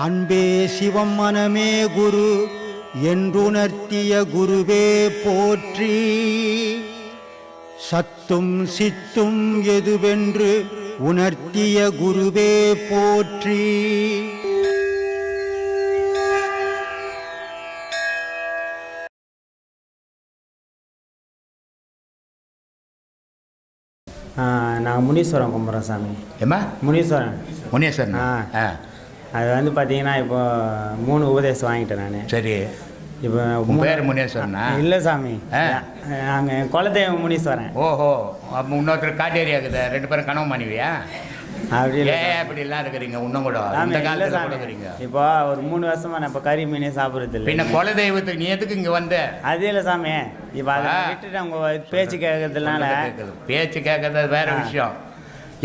அன்பே சிவம் மனமே குரு என்றுணர்த்திய குருவே போற்றி. சத்தும் சித்தும் எதுவென்று உணர்த்திய குருவே போற்றி. நாங்கள் முனீஸ்வரன் கும்பிட்றோம் சாமி. ஏம்மா? முனீஸ்வரன். முனேஸ்வரன். ஆ. அது வந்து பார்த்தீங்கன்னா இப்போ மூணு உபதேசம் வாங்கிட்டேன் நான். சரி. இப்போ பேர் முனேஸ்வரனா? இல்லை சாமி. நாங்கள் குலதெய்வம் முனீஸ்வரன். ஓஹோ. அப்போ இன்னொருத்தர் காட்டேரியா இருக்குது ரெண்டு பேரும் கனவு மனைவியா? அப்படி இல்லை அப்படிலாம் இருக்கிறீங்க? இன்னும் கூட. இல்லை காலத்தில் கூட சாமி. இருக்கிறீங்க. இப்போ ஒரு மூணு வருஷமா நான் இப்போ கறி மீனே சாப்பிட்றது இல்லை. பின்ன குல தெய்வத்துக்கு நீ எதுக்கு இங்கே வந்த? அது இல்லை சாமி. இப்போ அதை. விட்டுட்டு அவங்க பேச்சு கேட்கறதுனால. பேச்சு கேட்கறது வேற. விஷயம்.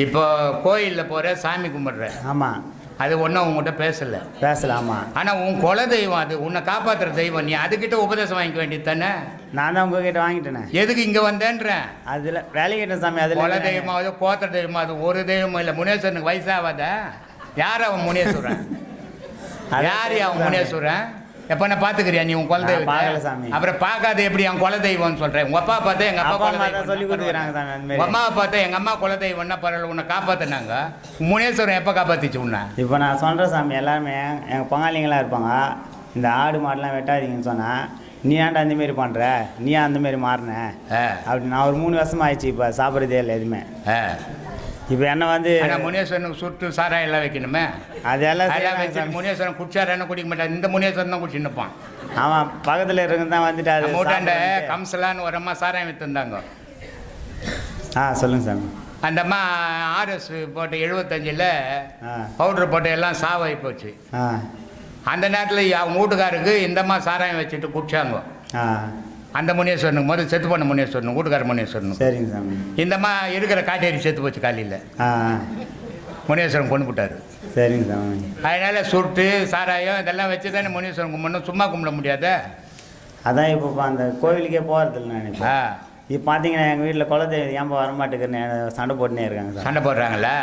இப்போ கோயிலில் போகிற சாமி கும்பிடுற. ஆமாம் அது ஒன்றும் உங்ககிட்ட பேசல. பேசலாமா ஆனால் உன் குல தெய்வம் அது. உன்னை காப்பாற்றுற தெய்வம் நீ. அதுக்கிட்ட உபதேசம் வாங்கிக்க வேண்டியது தானே? நான் தான் உங்ககிட்ட வாங்கிட்டேனே. எதுக்கு இங்கே வந்தேன்றேன் அதில் வேலைக்கிட்டேன் சாமி குல அதில் தெய்வமாவது கோத்திர தெய்வமாவது ஒரு தெய்வமும் இல்லை. முனேஸ்வரனுக்கு வயசாகாத. யார் அவன் முனேஸ்வரன்? யார் அவன். முனேஸ்வரன்? எப்போ நான் பார்த்துக்கிறியா நீ உன் குல நான் பார்க்கல தெய்வம் சாமி. அப்புறம் பார்க்காத எப்படி அவன் குல தெய்வம்னு சொல்கிறேன் உங்கள் அப்பா பார்த்தா எங்கள் அப்பா அப்பா குல அம்மா தான் தெய்வம் சொல்லி கொடுக்குறாங்க சாமி அந்த அம்மாவை பார்த்தா எங்கள் அம்மா குல தெய்வம்னா பரவாயில்ல உன்னை காப்பாற்றினாங்க முனேஸ்வரன் எப்போ காப்பாற்றிச்சு உன்னை? இப்போ நான் சொல்கிறேன் சாமி எல்லாருமே எங்கள் பங்காளிங்களாம் இருப்பாங்க. இந்த ஆடு மாடுலாம் வெட்டாதீங்கன்னு சொன்னேன் நீ ஏன்டா அந்த மாரி பண்ணுற நீ ஏன் அந்த மாரி மாறின அப்படி நான் ஒரு மூணு வருஷம் ஆயிடுச்சு இப்போ சாப்பிட்றதே இல்லை எதுவுமே. இப்போ என்ன வந்து முனேஸ்வரனுக்கு சுட்டு சாராயம் எல்லாம் வைக்கணுமே? அதெல்லாம் அதெல்லாம் சாமி. முனேஸ்வரன் குடிச்சாரான்னு குடிக்க மாட்டான் இந்த முனேஸ்வரன் தான் குடிச்சு நிற்பான். ஆமாம் பக்கத்தில் இருக்கிறது தான் வந்துட்டு சாப்பிடுறது. கம்சலான்னு ஒரு அம்மா சாராயம் விற்றுந்தாங்க ஆ சொல்லுங்கள் சாமி. அந்த அம்மா ஆர்எஸ் போட்டு எழுபத்தஞ்சில் பவுட்ரு போட்டு எல்லாம் சாவாகி போச்சு. அந்த நேரத்தில் அவங்க வீட்டுக்காருக்கு இந்த அம்மா சாராயம் வச்சுட்டு குடிச்சாங்க. அந்த முனேஸ்வரனுக்கு முதல்ல செத்து பண்ண முனேஸ்வரனும் வீட்டுக்கார முனேஸ்வரனும் சரிங்க சாமி. இந்த அம்மா இருக்கிற காட்டேரி செத்து போச்சு காலையில். ஆ. முனேஸ்வரன் கொண்டு விட்டாரு. சரிங்க சாமி. அதனால சுட்டு சாராயம் இதெல்லாம் வச்சு தானே முனீஸ்வரன் கும்பிடணும். சும்மா கும்பிட முடியாத? அதான் இப்போ அந்த கோவிலுக்கே போகிறதில்ல நான் இப்போ. பார்த்தீங்கன்னா எங்கள் வீட்டில் குலதெய்வம் ஏன்பா வரமாட்டேங்குன்னு சண்டை போட்டுனே இருக்காங்க சண்டை போடுறாங்களா?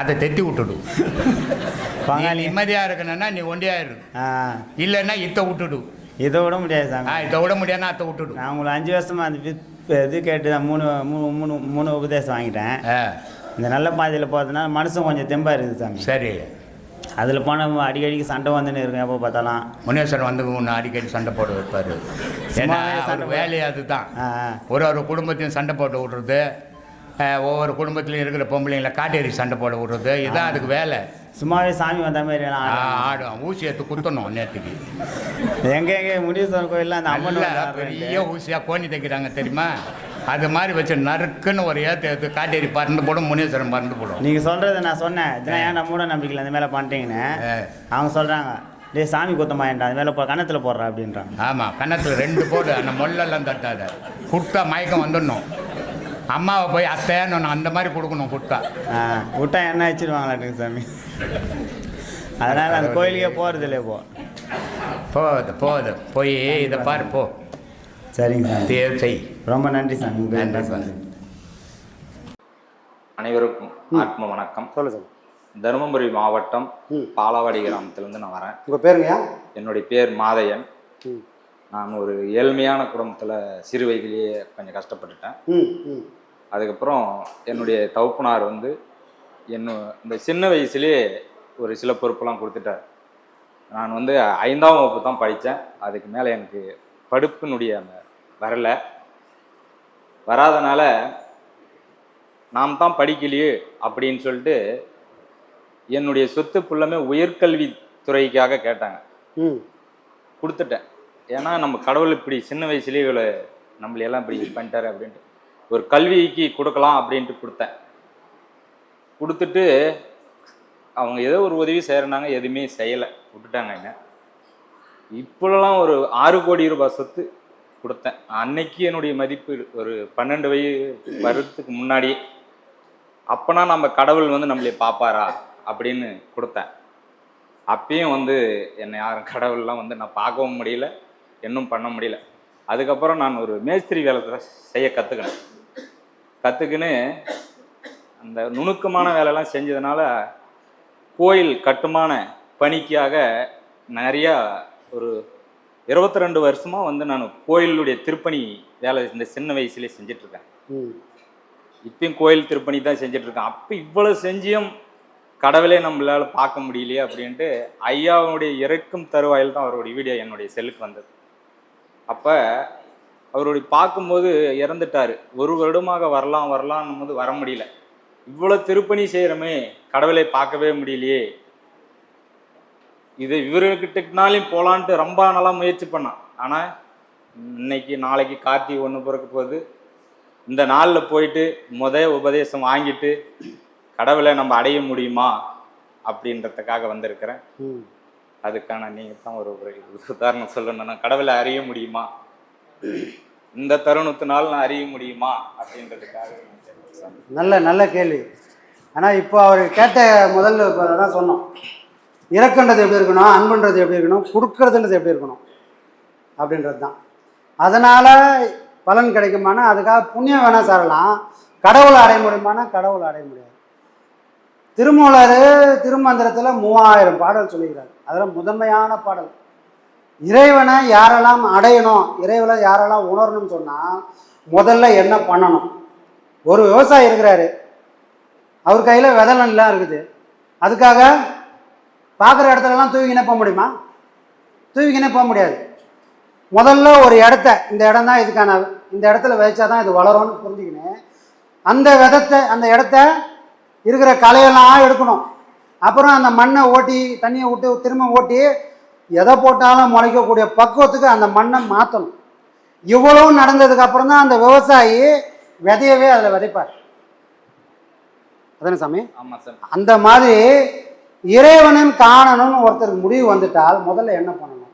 அதை தெத்தி விட்டுடு. நீ பங்காளி நிம்மதியாக இருக்கணும்னா நீ ஒண்டியா இரு. இல்லைன்னா இத்தை விட்டுடு. இதை விட முடியாது சாமி. இதை விட முடியாதுன்னா அத்தை விட்டுடு. நான் உங்களை அஞ்சு வருஷமா அந்த இது கேட்டு தான் மூணு மூணு மூணு மூணு உபதேசம் வாங்கிட்டேன். இந்த நல்ல பாதையில் போகிறதுனால மனசும் கொஞ்சம் தெம்பாக இருக்குது சாமி. சரி. அதில் போனால் அடிக்கடிக்கு சண்டை வந்துன்னு இருக்கும் எப்போ பார்த்தாலும். முனேஸ்வரன் வந்து உன்னை அடிக்கடி சண்டை போட வைப்பார். ஏன்னா சண்டை வேலையே அதுதான். ஒரு ஒரு குடும்பத்தையும் சண்டை போட்டு விட்றது ஒவ்வொரு குடும்பத்திலையும் இருக்கிற பொம்பளைங்களை காட்டேரி சண்டை போட விட்றது. இதுதான் அதுக்கு வேலை. சும்மாவே சாமி வந்த மாதிரி. ஆடும். ஊசி எடுத்து குத்தணும் நேற்றுக்கு. எங்க எங்க முனீஸ்வரன் கோயிலில் அந்த அம்மன். பெரிய ஊசியாக கோணி தைக்கிறாங்க தெரியுமா? அது மாதிரி வச்சு நறுக்குன்னு ஒரு ஏற்ற எடுத்து காட்டேரி பறந்து போடும் முனேஸ்வரன் பறந்து போடும். நீங்க சொல்றது நான் சொன்னேன். இதெல்லாம் ஏன்டா மூட நம்பிக்கையில் அந்த மேலே பண்ணிட்டீங்கன்னு. அவங்க சொல்றாங்க டேய் சாமி குத்தமாயண்டா அது மேலே போ கணத்தில் போடுறா அப்படின்றாங்க. ஆமாம் கன்னத்தில் ரெண்டு போடு அந்த மொல்லெல்லாம் தட்டாத. குட்டா மயக்கம் வந்துடணும். அம்மாவை போய் அத்தைன்னு அந்த மாதிரி கொடுக்கணும் குட்டா. ஆ விட்டா என்ன வச்சிருவாங்களாட்டுங்க சாமி? அதனால அந்த கோயிலுக்கே போகிறது இல்லை இப்போ போகுது போகுது. போய் இதை பாரு போ. சரிங்க சாமி. தேவ் செய். ரொம்ப நன்றி சாமி. உங்க நன்றி. சாமி. அனைவருக்கும் ஆத்ம வணக்கம். சொல்லு சார் தருமபுரி மாவட்டம். பாலவாடி கிராமத்திலேருந்து நான் வரேன். உங்கள் பேருங்கய்யா? என்னுடைய பேர் மாதையன். நான் ஒரு ஏழ்மையான குடும்பத்தில் சிறு வயதிலேயே கொஞ்சம் கஷ்டப்பட்டுட்டேன். அதுக்கப்புறம் என்னுடைய தகப்பனார் வந்து என்ன இந்த சின்ன வயசுலேயே ஒரு சில பொறுப்பெல்லாம் கொடுத்துட்டார். நான் வந்து ஐந்தாம் வகுப்பு தான் படித்தேன். அதுக்கு மேலே எனக்கு படிப்பினுடைய அந்த வரல. வராதனால நாம் தான் படிக்கலையே அப்படின்னு சொல்லிட்டு என்னுடைய சொத்து ஃபுல்லாமே உயர்கல்வி துறைக்காக கேட்டாங்க. ம். கொடுத்துட்டேன். ஏன்னா நம்ம கடவுள் இப்படி சின்ன வயசுலேயே இவ்வளோ நம்மளையெல்லாம் இப்படி பண்ணிட்டாரு அப்படின்ட்டு. ஒரு கல்விக்கு கொடுக்கலாம் அப்படின்ட்டு கொடுத்தேன். கொடுத்துட்டு அவங்க ஏதோ ஒரு உதவி செய்கிறனாங்க எதுவுமே செய்யலை. விட்டுட்டாங்க என்ன. இப்போலாம் ஒரு ஆறு கோடி ரூபாய் சொத்து கொடுத்தேன். அன்னைக்கு என்னுடைய மதிப்பு ஒரு பன்னெண்டு வயது வருடத்துக்கு முன்னாடி அப்போனா நம்ம கடவுள் வந்து நம்மளை பார்ப்பாரா அப்படின்னு கொடுத்தேன். அப்பயும் வந்து என்னை யாரும் கடவுள்லாம் வந்து நான் பார்க்கவும் முடியல. இன்னும் பண்ண முடியல. அதுக்கப்புறம் நான் ஒரு மேஸ்திரி வேலை செய்ய கற்றுக்கினேன் கற்றுக்கின்னு அந்த நுணுக்கமான வேலைலாம் செஞ்சதுனால கோயில் கட்டுமான பணிக்காக நிறையா ஒரு இருபத்தி ரெண்டு வருஷமாக வந்து நான் கோயிலுடைய திருப்பணி வேலை இந்த சின்ன வயசுலேயே செஞ்சிட்ருக்கேன். இப்பயும் கோயில் திருப்பணி தான் செஞ்சுட்டு இருக்கேன் அப்போ இவ்வளவு செஞ்சியும் கடவுளே நம்மளால பார்க்க முடியலையே அப்படின்ட்டு ஐயாவுடைய இறக்கும் தருவாயில் தான் அவருடைய வீடியோ என்னுடைய செல்லுக்கு வந்தது. அப்போ அவருடைய பார்க்கும்போது இறந்துட்டாரு. ஒரு வருடமாக வரலாம் வரலாம்னும் போது வர முடியல. இவ்வளோ திருப்பணி செய்கிறோமே கடவுளை பார்க்கவே முடியலையே. இது இவர்கிட்டனாலையும் போகலான்ட்டு ரொம்ப நல்லா முயற்சி பண்ணான். ஆனால் இன்னைக்கு நாளைக்கு கார்த்திகை ஒன்று பிறக்க போகுது. இந்த நாளில் போயிட்டு முத உபதேசம் வாங்கிட்டு கடவுளை நம்ம அடைய முடியுமா? அப்படின்றதுக்காக வந்திருக்கிறேன். அதுக்கான நீங்கள் தான் ஒரு ஒரு உதாரணம் சொல்லணும்னா கடவுளை அறிய முடியுமா? இந்த தருணத்தினால் நான் அறிய முடியுமா? அப்படின்றதுக்காக நல்ல நல்ல கேள்வி. ஆனால் இப்போ அவர் கேட்ட முதல்ல இப்போ தான் சொன்னோம். இறக்குன்றது எப்படி இருக்கணும்? அன்புன்றது எப்படி இருக்கணும்? கொடுக்கறதுன்றது எப்படி இருக்கணும்? அப்படின்றது தான். அதனால் பலன் கிடைக்குமானா அதுக்காக புண்ணியம் வேணால் சாரலாம். கடவுளை அடைய முடியுமானா கடவுளை அடைய முடியாது. திருமூலர் திருமந்திரத்தில் மூவாயிரம் பாடல் சொல்லிக்கிறார் அதில் முதன்மையான பாடல். இறைவனை யாரெல்லாம் அடையணும் இறைவனை யாரெல்லாம் உணரணும்னு சொன்னால் முதல்ல என்ன பண்ணணும்? ஒரு விவசாயி இருக்கிறாரு. அவர் கையில் விதை நெல்லாம் இருக்குது. அதுக்காக பார்க்குற இடத்துலலாம் தூவிக்கினே போக முடியுமா? தூவிக்கினே போக முடியாது. முதல்ல ஒரு இடத்த இந்த இடம் தான் இதுக்கான இந்த இடத்துல வச்சா தான் இது வளரும்னு புரிஞ்சுக்கினேன் அந்த விதத்தை அந்த இடத்த இருக்கிற களையெல்லாம் எடுக்கணும். அப்புறம் அந்த மண்ணை ஓட்டி தண்ணியை விட்டு திரும்ப ஓட்டி எதை போட்டாலும் முளைக்கக்கூடிய பக்குவத்துக்கு அந்த மண்ணை மாற்றணும் இவ்வளவு நடந்ததுக்கு அப்புறம் தான் அந்த விவசாயி விதையவே அதில் விதைப்பார். அதானே சாமி? அந்த மாதிரி இறைவனின் காணணும்னு ஒருத்தருக்கு முடிவு வந்துட்டால் முதல்ல என்ன பண்ணணும்?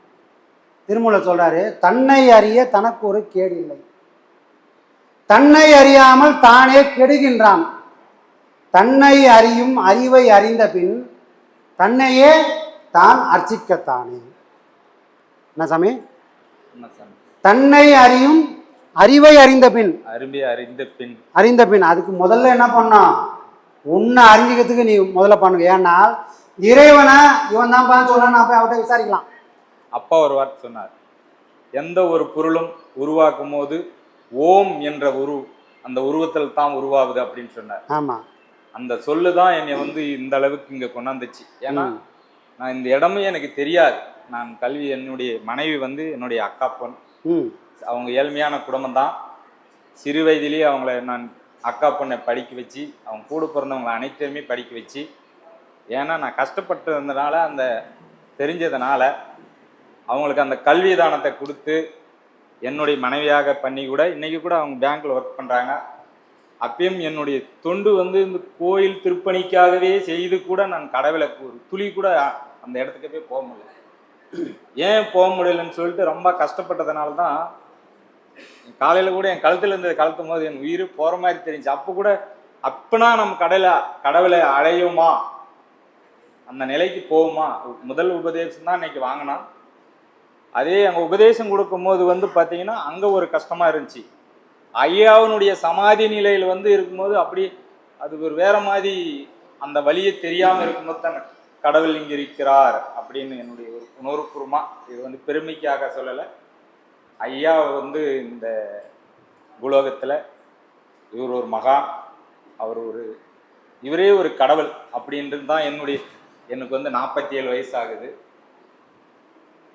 திருமூலர் சொல்றாரு தன்னை அறிய தனக்கு ஒரு கேடு இல்லை. தன்னை அறியாமல் தானே கெடுகின்றான். தன்னை அறியும் அறிவை அறிந்த பின் தன்னையே தான் அர்ச்சிக்கத்தானே. என்ன சாமி? தன்னை அறியும் அறிவை அறிந்த பின் அரும்பி அறிந்த பின் அறிந்த பின் அதுக்கு முதல்ல என்ன பண்ணோம் உன்னை அறிஞ்சிக்கிறதுக்கு நீ முதல்ல பண்ணுங்க. ஏன்னா இறைவனை இவன் தான் பார்த்து சொன்னா நான் போய் அவர்கிட்ட விசாரிக்கலாம். அப்பா ஒரு வார்த்தை சொன்னார். எந்த ஒரு பொருளும் உருவாக்கும் போது ஓம் என்ற உரு அந்த உருவத்தில் தான் உருவாகுது அப்படின்னு சொன்னார். ஆமாம் அந்த சொல்லு தான் என்னை வந்து இந்த அளவுக்கு இங்கே கொண்டாந்துச்சு. ஏன்னா நான் இந்த இடமும் எனக்கு தெரியாது. நான் கல்வி என்னுடைய மனைவி வந்து என்னுடைய அக்கா பொண். ம். அவங்க ஏழ்மையான குடும்பம் தான் சிறு வயதிலேயே அவங்கள நான் அக்கா பொண்ணை படிக்க வச்சு அவங்க கூட பிறந்தவங்களை அனைத்தையுமே படிக்க வச்சு ஏன்னா நான் கஷ்டப்பட்டு இருந்தனால அந்த தெரிஞ்சதுனால அவங்களுக்கு அந்த கல்வி தானத்தை கொடுத்து என்னுடைய மனைவியாக பண்ணி கூட இன்னைக்கு கூட அவங்க பேங்க்ல ஒர்க் பண்றாங்க. அப்பயும் என்னுடைய தொண்டு வந்து இந்த கோயில் திருப்பணிக்காகவே செய்து கூட நான் கடவுளை ஒரு துளி கூட அந்த இடத்துக்கு போய் போக முடியல. ஏன் போக முடியலன்னு சொல்லிட்டு ரொம்ப கஷ்டப்பட்டதுனால தான் காலையில் கூட என் கழுத்தில் இருந்தது கழுத்தும் போது என் உயிர் போகிற மாதிரி தெரிஞ்சு அப்போ கூட அப்பனா நம்ம கடலை கடவுளை அடையுமா? அந்த நிலைக்கு போகுமா? முதல் உபதேசம் தான் இன்னைக்கு வாங்கினான் அதே அங்கே உபதேசம் கொடுக்கும் போது வந்து பார்த்தீங்கன்னா அங்கே ஒரு கஷ்டமாக இருந்துச்சு. ஐயாவினுடைய சமாதி நிலையில் வந்து இருக்கும்போது அப்படி அது ஒரு வேற மாதிரி அந்த வழியை தெரியாமல் இருக்கும்போது தான் கடவுள் இங்கே இருக்கிறார் அப்படின்னு என்னுடைய ஒரு உணர்வுபூர்வமாக இது வந்து பெருமைக்காக சொல்லலை. ஐயா வந்து இந்த பூலோகத்தில் இவர் ஒரு மகான் அவர் ஒரு இவரே ஒரு கடவுள் அப்படின்றது தான் என்னுடைய எனக்கு வந்து நாற்பத்தி ஏழு வயசு ஆகுது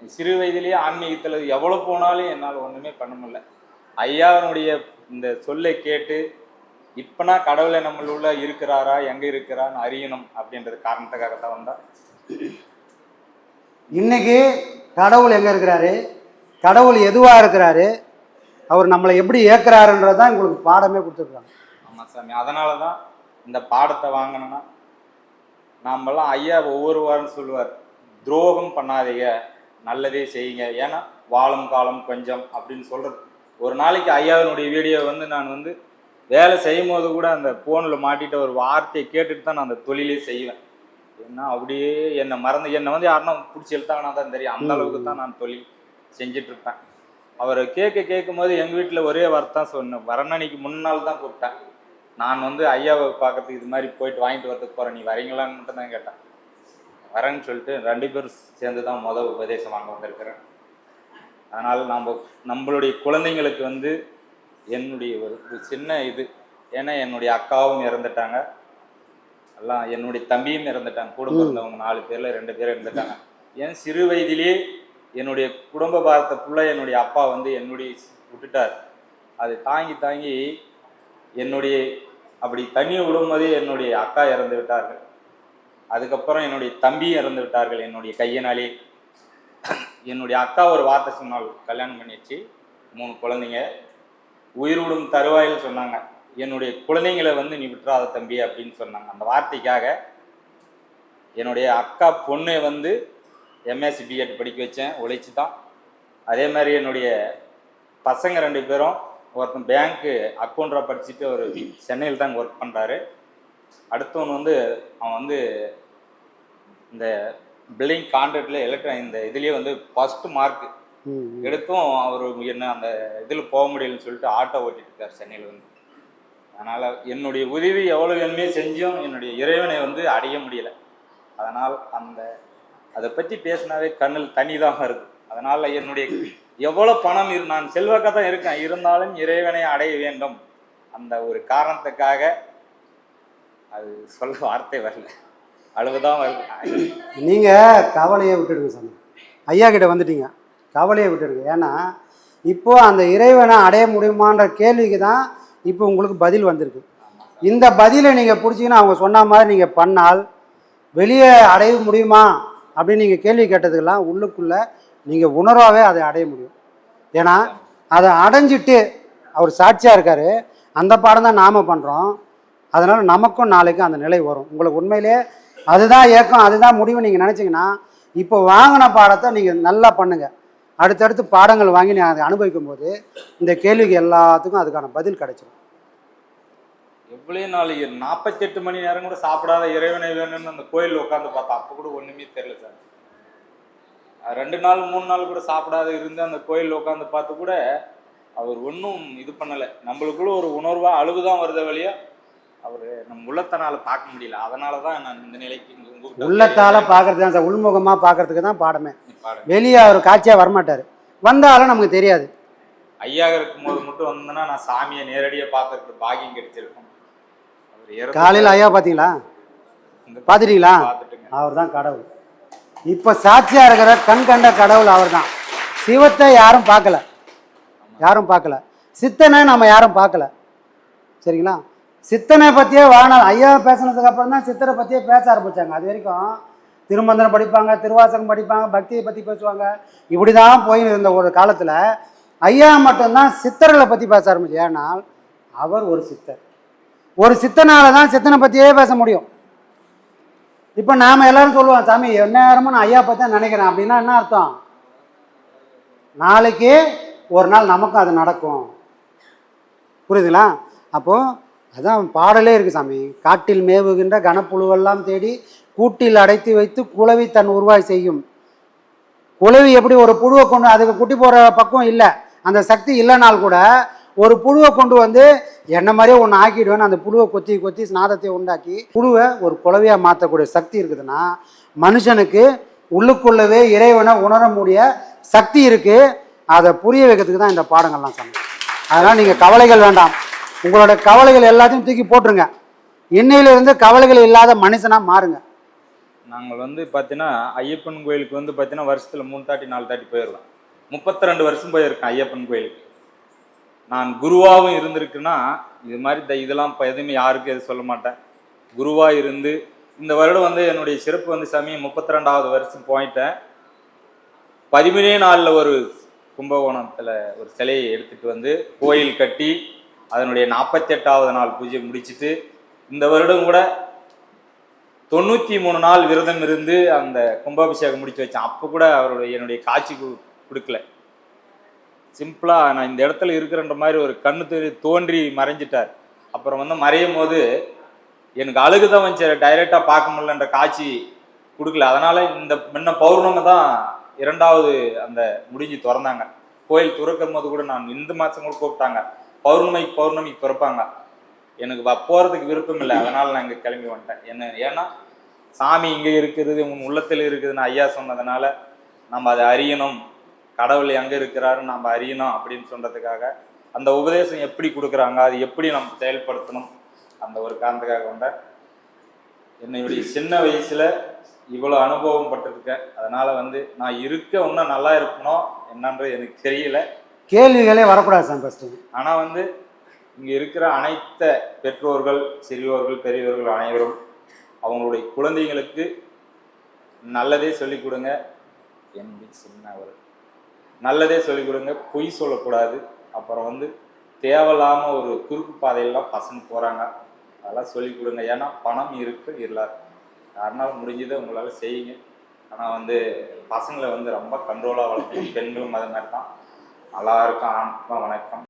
சிறு வயதிலேயே ஆன்மீகத்தில் எவ்வளோ போனாலும் என்னால் ஒன்றுமே பண்ண முடியல. ஐயாவினுடைய இந்த சொல்லை கேட்டு இப்பனா கடவுளை நம்மளுள்ள இருக்கிறாரா? எங்கே இருக்கிறான்னு அறியணும் அப்படின்றது காரணத்துக்காக தான் வந்தா. இன்னைக்கு கடவுள் எங்கே இருக்கிறாரு? கடவுள் எதுவாக இருக்கிறாரு? அவர் நம்மளை எப்படி ஏற்கிறாருன்றது தான் உங்களுக்கு பாடமே கொடுத்துருக்காங்க. ஆமாம் சாமி. அதனால தான் இந்த பாடத்தை வாங்கணும்னா நாமெல்லாம் ஐயா ஒவ்வொரு வாரம் சொல்லுவார் துரோகம் பண்ணாதீங்க நல்லதே செய்யுங்க. ஏன்னா வாழும் காலம் கொஞ்சம் அப்படின்னு சொல்கிறது ஒரு நாளைக்கு ஐயாவினுடைய வீடியோ வந்து நான் வந்து வேலை செய்யும் போது கூட அந்த ஃபோனில் மாட்டிட்ட ஒரு வார்த்தையை கேட்டுட்டு தான் நான் அந்த தொழிலே செய்வேன். ஏன்னா அப்படியே என்னை மறந்து என்னை வந்து யாருன்னா பிடிச்சி எழுத்தாங்கன்னா தான் தெரியும். அந்த அளவுக்கு தான் நான் தொழில் செஞ்சிட்ருப்பேன் அவரை கேட்க கேட்கும் போது எங்கள் வீட்டில் ஒரே வார்த்தை தான் சொன்னேன். வரணனைக்கு முன்னால் தான் கூப்பிட்டேன். நான் வந்து ஐயாவை பார்க்கறதுக்கு இது மாதிரி போயிட்டு வாங்கிட்டு வரதுக்கு போகிறேன் நீ வரீங்களான்னு மட்டும் தான் கேட்டேன். வரேன்னு சொல்லிட்டு ரெண்டு பேரும் சேர்ந்து தான் முதல் உபதேசம் வாங்க வந்திருக்கிறேன். அதனால் நாம் நம்மளுடைய குழந்தைங்களுக்கு வந்து என்னுடைய ஒரு ஒரு சின்ன இது. ஏன்னா என்னுடைய அக்காவும் இறந்துட்டாங்க. எல்லாம் என்னுடைய தம்பியும் இறந்துட்டாங்க. குடும்பத்தில் அவங்க நாலு பேரில் ரெண்டு பேரும் இறந்துட்டாங்க. என் சிறு வயதிலே என்னுடைய குடும்ப பாரத்தை ஃபுல்லாக என்னுடைய அப்பா வந்து என்னுடைய விட்டுட்டார். அதை தாங்கி தாங்கி என்னுடைய அப்படி தண்ணி விடும்போதே என்னுடைய அக்கா இறந்து விட்டார்கள். அதுக்கப்புறம் என்னுடைய தம்பி இறந்து விட்டார்கள் என்னுடைய கையினாலே. என்னுடைய அக்கா ஒரு வார்த்தை சொன்னாள் கல்யாணம் பண்ணிடுச்சு மூணு குழந்தைங்க. உயிர் விடும் தருவாயில் சொன்னாங்க. என்னுடைய குழந்தைங்களை வந்து நீ விட்டுறாத தம்பி அப்படின்னு சொன்னாங்க. அந்த வார்த்தைக்காக என்னுடைய அக்கா பொண்ணை வந்து எம்எஸ்சி பிஎட் படிக்க வச்சேன் உழைச்சி தான். அதே மாதிரி என்னுடைய பசங்க ரெண்டு பேரும் ஒருத்தன் பேங்க்கு அக்கௌண்டராக படிச்சுட்டு ஒரு சென்னையில் தான் ஒர்க் பண்ணுறாரு அடுத்தவன் வந்து அவன் வந்து இந்த பில்டிங் கான்ட்ராக்டில் எலக்ட்ரான் இந்த இதுலேயே வந்து ஃபஸ்ட்டு மார்க் ம் எடுத்தும் அவர் என்ன அந்த இதில் போக முடியலன்னு சொல்லிட்டு ஆட்டோ ஓட்டிட்டு இருக்கார் சென்னையில் வந்து. அதனால் என்னுடைய உதவி எவ்வளோ வேணுமே செஞ்சும் என்னுடைய இறைவனை வந்து அடைய முடியல. அதனால் அந்த அதை பற்றி பேசினாவே கண்ணில் தண்ணி தான் வருது. அதனால் என்னுடைய எவ்வளோ பணம் இரு நான் செல்வாக்காக தான் இருக்கேன். இருந்தாலும் இறைவனை அடைய வேண்டும். அந்த ஒரு காரணத்துக்காக அது சொல்ல வார்த்தை வரல. அளவுதான் வருது நீங்கள் கவலையை விட்டுடுங்க சாமி. ஐயா கிட்ட வந்துட்டீங்க. கவலையை விட்டுடுங்க. ஏன்னா இப்போ அந்த இறைவனை அடைய முடியுமான்ற கேள்விக்கு தான் இப்போ உங்களுக்கு பதில் வந்திருக்கு. இந்த பதிலை நீங்கள் பிடிச்சிங்கன்னா அவங்க சொன்ன மாதிரி நீங்கள் பண்ணால் வெளியே அடைய முடியுமா அப்படின்னு நீங்கள் கேள்வி கேட்டதுக்கெல்லாம் உள்ளுக்குள்ளே நீங்கள் உணர்வாகவே அதை அடைய முடியும். ஏன்னா அதை அடைஞ்சிட்டு அவர் சாட்சியாக இருக்கார். அந்த பாடம் தான் நாம் பண்ணுறோம் அதனால் நமக்கும் நாளைக்கும் அந்த நிலை வரும். உங்களுக்கு உண்மையிலே அதுதான் ஏக்கம் அதுதான் முடிவு நீங்கள் நினச்சிங்கன்னா இப்போ வாங்கின பாடத்தை நீங்கள் நல்லா பண்ணுங்கள் அடுத்தடுத்து பாடங்கள் வாங்கி நீங்கள் அதை அனுபவிக்கும் போது இந்த கேள்விக்கு எல்லாத்துக்கும் அதுக்கான பதில் கிடைச்சிடும் எவ்வளோ நாள் நாற்பத்தெட்டு மணி நேரம் கூட சாப்பிடாத இறைவனை வேணும்னு அந்த கோயிலில் உட்காந்து பார்த்தா அப்போ கூட ஒன்றுமே தெரியல சார். ரெண்டு நாள் மூணு நாள் கூட சாப்பிடாத இருந்து அந்த கோயிலில் உட்காந்து பார்த்து கூட அவர் ஒன்றும் இது பண்ணலை. நம்மளுக்குள்ள ஒரு உணர்வாக அழுகுதான் வருத வழியாக அவர் நம்ம உள்ளத்தனால பார்க்க முடியல. அதனால தான் நான் இந்த நிலைக்கு உள்ளத்தால் பார்க்கறது தான் சார். உள்முகமாக பார்க்கறதுக்கு தான் பாடமே. வெளியே அவர் காட்சியாக வரமாட்டார். வந்தாலும் நமக்கு தெரியாது. ஐயா இருக்கும்போது மட்டும் வந்தேன்னா நான் சாமியை நேரடியாக பார்க்கறதுக்கு பாக்கியம் கிடைச்சிருக்கும். காலையில் ஐயா பார்த்தீங்களா இந்த பார்த்துட்டீங்களா பார்த்துட்டுங்க அவர் தான் கடவுள். இப்போ சாட்சியாக இருக்கிற கண் கண்ட கடவுள் அவர் தான் சிவத்தை யாரும் பார்க்கல. யாரும் பார்க்கல. சித்தனை நம்ம யாரும் பார்க்கல. சரிங்களா? சித்தனை பற்றியே வாழ ஐயா பேசினதுக்கு அப்புறம் தான் சித்தரை பற்றியே பேச ஆரம்பித்தாங்க அது வரைக்கும் திருமந்திரம் படிப்பாங்க திருவாசகம் படிப்பாங்க பக்தியை பற்றி பேசுவாங்க. இப்படி தான் போய் இருந்த ஒரு காலத்தில் ஐயா மட்டும்தான் சித்தர்களை பற்றி பேச ஆரம்பிச்சு ஏன்னால் அவர் ஒரு சித்தர். ஒரு சித்தனால தான் சித்தனை பற்றியே பேச முடியும். இப்போ நாம் எல்லாரும் சொல்லுவோம் சாமி எந்நேரமும் நான் ஐயா பற்றி தான் நினைக்கிறேன். அப்படின்னா என்ன அர்த்தம்? நாளைக்கு ஒரு நாள் நமக்கும் அது நடக்கும். புரியுதுங்களா? அப்போது அதான் பாடலே இருக்குது சாமி. காட்டில் மேவுகின்ற கனப்புழுவெல்லாம் தேடி கூட்டில் அடைத்து வைத்து குளவி தன் உருவாய் செய்யும். குளவி எப்படி ஒரு புழுவை கொண்டு அதுக்கு குட்டி போகிற பக்கம் இல்லை. அந்த சக்தி இல்லைனால் கூட ஒரு புழுவை கொண்டு வந்து என்ன மாதிரியே ஒன்று ஆக்கிடுவேன்னு அந்த புழுவை கொத்தி கொத்தி ஸ்நாதத்தை உண்டாக்கி புழுவை ஒரு குலவையாக மாற்றக்கூடிய சக்தி இருக்குதுன்னா மனுஷனுக்கு உள்ளுக்குள்ளவே இறைவனை உணர முடிய சக்தி இருக்குது அதை புரிய வைக்கிறதுக்கு தான் இந்த பாடங்கள்லாம் சொன்னேன் அதனால் நீங்கள் கவலைகள் வேண்டாம். உங்களோட கவலைகள் எல்லாத்தையும் தூக்கி போட்டுருங்க. இன்னையிலிருந்து கவலைகள் இல்லாத மனுஷனாக மாறுங்க. நாங்கள் வந்து பார்த்தீங்கன்னா ஐயப்பன் கோயிலுக்கு வந்து பார்த்தீங்கன்னா வருஷத்தில் மூணு தாட்டி நாலு தாட்டி போயிடலாம் முப்பத்தி ரெண்டு வருஷம் போயிருக்கேன் ஐயப்பன் கோயிலுக்கு. நான் குருவாகவும் இருந்திருக்குன்னா இது மாதிரி த இதெல்லாம் இப்போ எதுவுமே யாருக்கும் எதுவும் சொல்ல மாட்டேன். குருவாக இருந்து இந்த வருடம் வந்து என்னுடைய சிறப்பு வந்து சமயம் முப்பத்தி ரெண்டாவது வருஷம் போயிட்டேன். பதிமூணே நாளில் ஒரு கும்பகோணத்தில் ஒரு சிலையை எடுத்துட்டு வந்து கோயில் கட்டி அதனுடைய நாற்பத்தெட்டாவது நாள் பூஜை முடிச்சிட்டு இந்த வருடம் கூட தொண்ணூற்றி மூணு நாள் விரதம் இருந்து அந்த கும்பாபிஷேகம் முடிச்சு வச்சேன். அப்போ கூட அவருடைய என்னுடைய காட்சி கொடுக்கல. சிம்பிளாக நான் இந்த இடத்துல இருக்கிறன்ற மாதிரி ஒரு கண்ணு தெரி தோன்றி மறைஞ்சிட்டார். அப்புறம் வந்து மறையும் போது எனக்கு அழுகு தான் வந்துச்சு டைரெக்டாக பார்க்க முடியலன்ற காட்சி கொடுக்கல. அதனால இந்த முன்ன பௌர்ணமி தான் இரண்டாவது அந்த முடிஞ்சு திறந்தாங்க. கோயில் துறக்கும் போது கூட நான் இந்த மாதம் கூட கூப்பிட்டாங்க. பௌர்ணமிக்கு பௌர்ணமிக்கு பிறப்பாங்க. எனக்கு போகிறதுக்கு போறதுக்கு விருப்பம் இல்லை. அதனால நான் இங்கே கிளம்பி வந்துட்டேன். என்ன ஏன்னா சாமி இங்கே இருக்குது உன் உள்ளத்தில் இருக்குதுன்னு ஐயா சொன்னதுனால நம்ம அதை அறியணும். கடவுள் எங்கே இருக்கிறாருன்னு நம்ம அறியணும் அப்படின்னு சொல்கிறதுக்காக அந்த உபதேசம் எப்படி கொடுக்குறாங்க அது எப்படி நம்ம செயல்படுத்தணும் அந்த ஒரு காரணத்துக்காக வந்தேன். என்னுடைய சின்ன வயசில் இவ்வளோ அனுபவம் பட்டிருக்கேன். அதனால் வந்து நான் இருக்க இன்னும் நல்லா இருக்கணும். என்னன்றது எனக்கு தெரியல. கேள்விகளே வரக்கூடாது சார் ஃபஸ்ட்டு ஆனால் வந்து இங்கே இருக்கிற அனைத்த பெற்றோர்கள் சிறியோர்கள் பெரியவர்கள் அனைவரும் அவங்களுடைய குழந்தைங்களுக்கு நல்லதே சொல்லிக் கொடுங்க என்பி சின்னவர் நல்லதே சொல்லிக் கொடுங்க பொய் சொல்லக்கூடாது. அப்புறம் வந்து தேவையில்லாமல் ஒரு குறுக்கு பாதையெல்லாம் பசங்க போகிறாங்க அதெல்லாம் சொல்லிக் கொடுங்க. ஏன்னா பணம் இருக்கு இல்லை யாருனாலும் முடிஞ்சதை உங்களால் செய்யுங்க. ஆனால் வந்து பசங்களை வந்து ரொம்ப கண்ட்ரோலாக வளர்க்கணும். பெண்களும் அது மாதிரி தான் நல்லா இருக்கும் வணக்கம்.